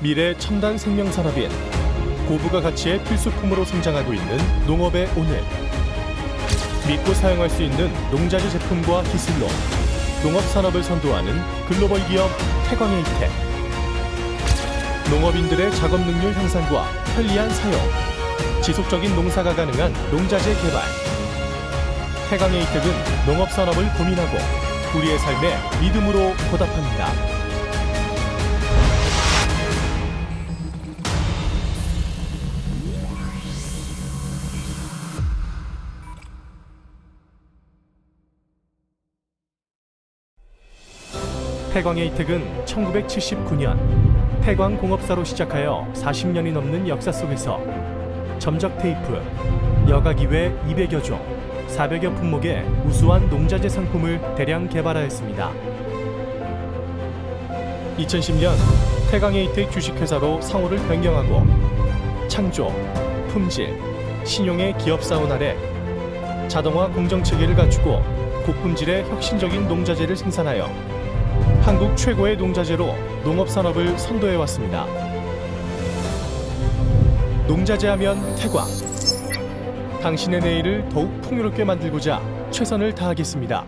미래 첨단 생명 산업인 고부가 가치의 필수품으로 성장하고 있는 농업의 오늘. 믿고 사용할 수 있는 농자재 제품과 기술로 농업 산업을 선도하는 글로벌 기업 태광에이텍. 농업인들의 작업 능률 향상과 편리한 사용, 지속적인 농사가 가능한 농자재 개발. 태광에이텍은 농업 산업을 고민하고 우리의 삶에 믿음으로 보답합니다. 태광에이텍은 1979년 태광 공업사로 시작하여 40년이 넘는 역사 속에서 점적 테이프, 여과기 외 200여 종, 400여 품목의 우수한 농자재 상품을 대량 개발하였습니다. 2010년 태광에이텍 주식회사로 상호를 변경하고 창조, 품질, 신용의 기업사원 아래 자동화 공정 체계를 갖추고 고품질의 혁신적인 농자재를 생산하여 한국 최고의 농자재로 농업 산업을 선도해 왔습니다. 농자재 하면 태광. 당신의 내일을 더욱 풍요롭게 만들고자 최선을 다하겠습니다.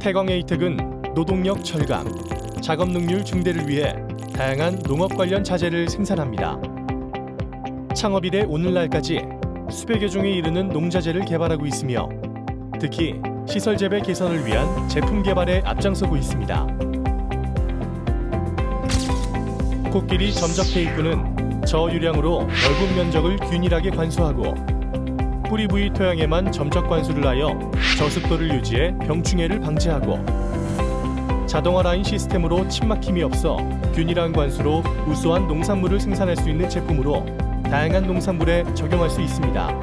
태광에이텍은 노동력 절감, 작업 능률 증대를 위해 다양한 농업 관련 자재를 생산합니다. 창업 이래 오늘날까지 수백여 종에 이르는 농자재를 개발하고 있으며 특히 시설 재배 개선을 위한 제품 개발에 앞장서고 있습니다. 코끼리 점적 테이프는 저유량으로 넓은 면적을 균일하게 관수하고 뿌리 부위 토양에만 점적 관수를 하여 저습도를 유지해 병충해를 방지하고 자동화 라인 시스템으로 침막힘이 없어 균일한 관수로 우수한 농산물을 생산할 수 있는 제품으로 다양한 농산물에 적용할 수 있습니다.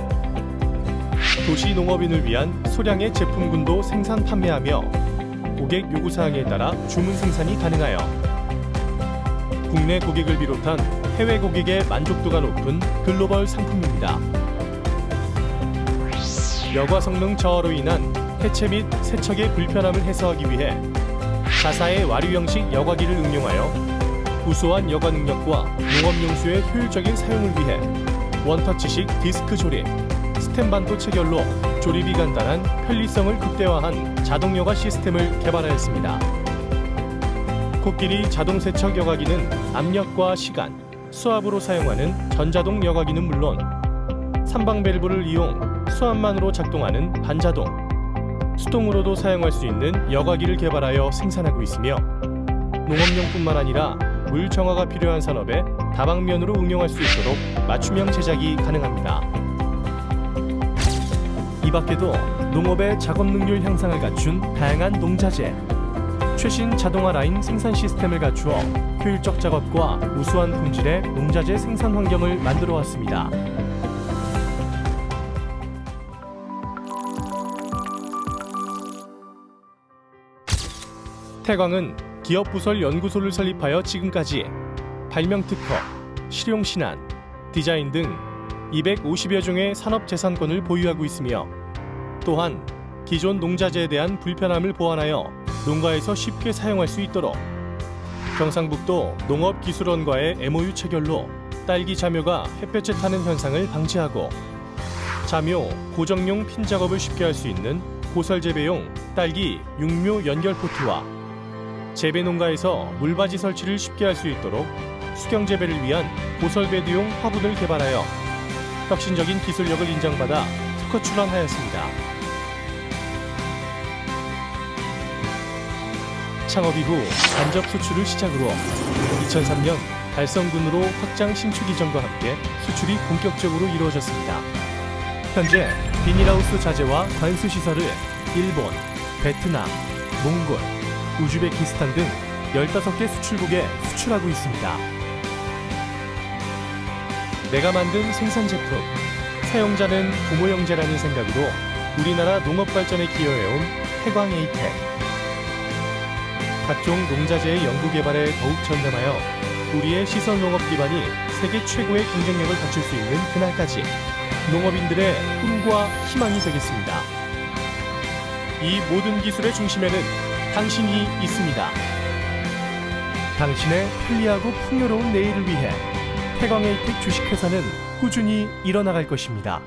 도시 농업인을 위한 소량의 제품군도 생산 판매하며 고객 요구 사항에 따라 주문 생산이 가능하여 국내 고객을 비롯한 해외 고객의 만족도가 높은 글로벌 상품입니다. 여과 성능 저하로 인한 해체 및 세척의 불편함을 해소하기 위해 자사의 와류 형식 여과기를 응용하여 우수한 여과 능력과 농업 용수의 효율적인 사용을 위해 원터치식 디스크 조립, 스텐 반도 체결로 조립이 간단한 편리성을 극대화한 자동 여과 시스템을 개발하였습니다. 코끼리 자동 세척 여과기는 압력과 시간, 수압으로 사용하는 전자동 여과기는 물론 삼방 밸브를 이용 수압만으로 작동하는 반자동, 수동으로도 사용할 수 있는 여과기를 개발하여 생산하고 있으며 농업용뿐만 아니라 물 정화가 필요한 산업에 다방면으로 응용할 수 있도록 맞춤형 제작이 가능합니다. 이 밖에도 농업의 작업 능률 향상을 갖춘 다양한 농자재, 최신 자동화 라인 생산 시스템을 갖추어 효율적 작업과 우수한 품질의 농자재 생산 환경을 만들어 왔습니다. 태광은 기업 부설 연구소를 설립하여 지금까지 발명 특허, 실용 신안, 디자인 등 250여 종의 산업 재산권을 보유하고 있으며 또한 기존 농자재에 대한 불편함을 보완하여 농가에서 쉽게 사용할 수 있도록 경상북도 농업기술원과의 MOU 체결로 딸기 자묘가 햇볕에 타는 현상을 방지하고 자묘 고정용 핀 작업을 쉽게 할 수 있는 고설 재배용 딸기 육묘 연결 포트와 재배 농가에서 물바지 설치를 쉽게 할 수 있도록 수경 재배를 위한 고설배드용 화분을 개발하여 혁신적인 기술력을 인정받아 특허 출원하였습니다. 창업 이후 간접 수출을 시작으로 2003년 달성군으로 확장 신축 이전과 함께 수출이 본격적으로 이루어졌습니다. 현재 비닐하우스 자재와 관수 시설을 일본, 베트남, 몽골, 우즈베키스탄 등 15개 수출국에 수출하고 있습니다. 내가 만든 생산 제품, 사용자는 부모 형제라는 생각으로 우리나라 농업 발전에 기여해온 태광 에이텍. 각종 농자재의 연구 개발에 더욱 전담하여 우리의 시설 농업 기반이 세계 최고의 경쟁력을 갖출 수 있는 그날까지 농업인들의 꿈과 희망이 되겠습니다. 이 모든 기술의 중심에는 당신이 있습니다. 당신의 편리하고 풍요로운 내일을 위해 태광에이텍 주식회사는 꾸준히 일어나갈 것입니다.